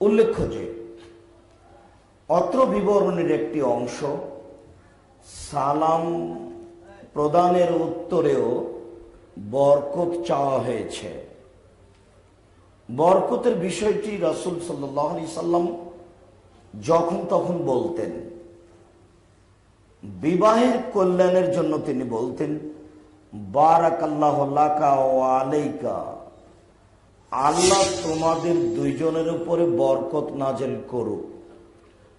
উল্লেখ্য যে, অত্র বিবরণের একটি অংশ সালাম প্রদানের উত্তরেও বরকত চাওয়া হয়েছে। বরকতের বিষয়টি রাসুল সাল্লাহ আলি সাল্লাম যখন তখন বলতেন। বিবাহের কল্যাণের জন্য তিনি বলতেন, বারাকাল্লাহ লাকা ও আলাইকা। আল্লাহ তোমাদের দুইজনের উপরে বরকত নাজেল করুক।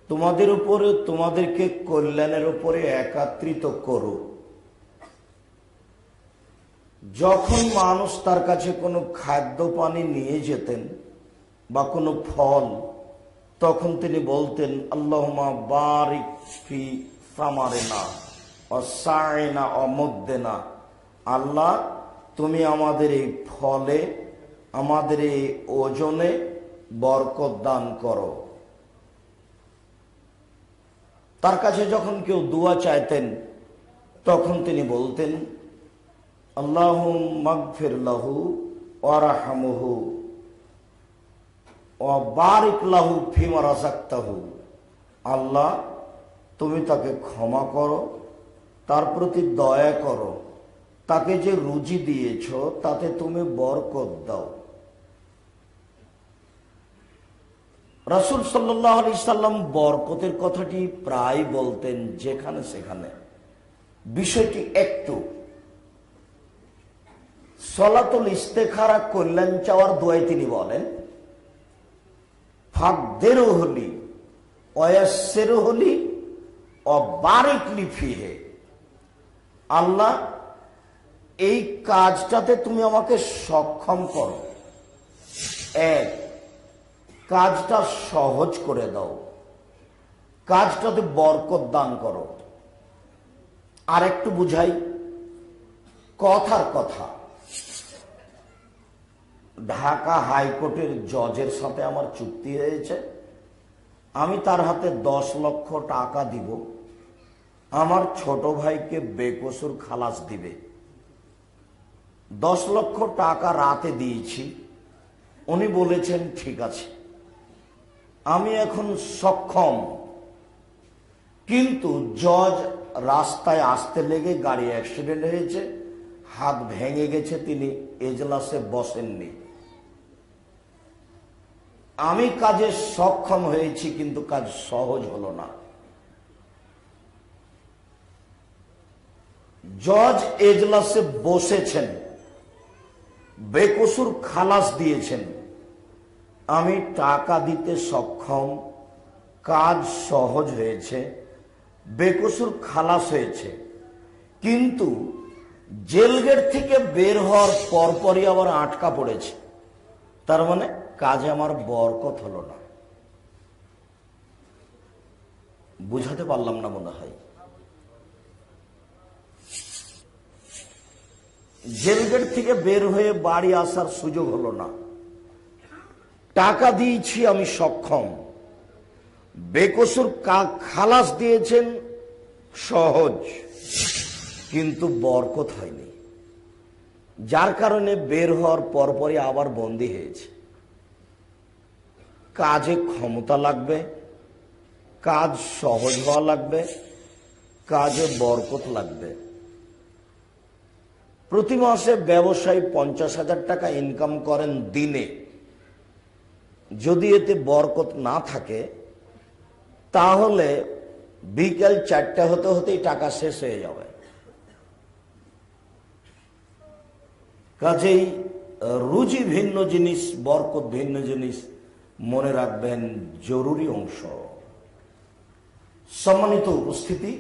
তোমাদের উপরে, তোমাদেরকে কল্যাণের উপরে একাত্রিত করুক। যখন মানুষ তার কাছে কোনো খাদ্য পানি নিয়ে যেতেন বা কোনো ফল, তখন তিনি বলতেন আল্লাহমা বারিক ফি সামারেনা অসায়না অমদ্দেনা আল্লাহ, তুমি আমাদের এই ফলে আমাদের এই ওজনে বরকত দান করো। তার কাছে যখন কেউ দোয়া চাইতেন, তখন তিনি বলতেন আল্লাহ মগফির লাহু ওয়ারাহামুহু ও বারিক লাহু ফিমা আল্লাহ, তুমি তাকে ক্ষমা করো, তার প্রতি দয়া করো, তাকে যে রুজি দিয়েছ, তাতে তুমি বরকত দাও। রাসুল সাল্লাহ আলি সাল্লাম বরকতের কথাটি প্রায় বলতেন যেখানে সেখানে। বিষয়টি একটু। সলাতুল ইস্তেখারা কল্যাণ চাওয়ার দোয়াই তিনি বলেন ফাকদেরও হলি অয়াসেরও হলি অবারিকলি ফিহে। আল্লাহ, এই কাজটাতে তুমি আমাকে সক্ষম করো। এক কাজটা সহজ করে দাও। কাজটাতে বরকত দান করো। আর একটু বুঝাই। কথার কথা। ঢাকা হাইকোর্টের জজের সাথে আমার চুক্তি হয়েছে। আমি তার হাতে দশ লক্ষ টাকা দিব। আমার ছোট ভাইকে বেকসুর খালাস দিবে। দশ লক্ষ টাকা রাতে দিয়েছি। উনি বলেছেন, ঠিক আছে। আমি এখন সক্ষম। কিন্তু জজ রাস্তায় আসতে লেগে গাড়ি অ্যাক্সিডেন্ট হয়েছে, হাত ভেঙে গেছে তিনি, এজলাসে বসেননি। আমি কাজে সক্ষম হয়েছি, কিন্তু কাজ সহজ হলো না। জজ এজলাসে বসেছেন, বেকসুর খালাস দিয়েছেন। আমি টাকা দিতে সক্ষম, কাজ সহজ হয়েছে, বেকসুর খালাস হয়েছে। কিন্তু জেলগেট থেকে বের হওয়ার পরপরই আবার আটকা পড়েছে। তার মানে কাজে আমার বরকত হলো না। বুঝাতে পারলাম না মনে হয়। জেলগেট থেকে বের হয়ে বাড়ি আসার সুযোগ হলো না। টাকা দিয়েছি, আমি সক্ষম। বেকসুর খালাস দিয়েছেন, সহজ। কিন্তু বরকত হয়নি। যার কারণে বের হওয়ার পরপরই আবার বন্দী হয়েছে। কাজে ক্ষমতা লাগবে, কাজ সহজ হওয়া লাগবে, কাজে বরকত লাগবে। প্রতি মাসে ব্যবসায়ী পঞ্চাশ হাজার টাকা ইনকাম করেন দিনে। যদি এতে বরকত না থাকে, তাহলে বিকেল চারটে হতে হতেই টাকা শেষ হয়ে যাবে। কাজেই রুজি ভিন্ন জিনিস, বরকত ভিন্ন জিনিস, মনে রাখবেন, জরুরি অংশ। সম্মানিত উপস্থিতি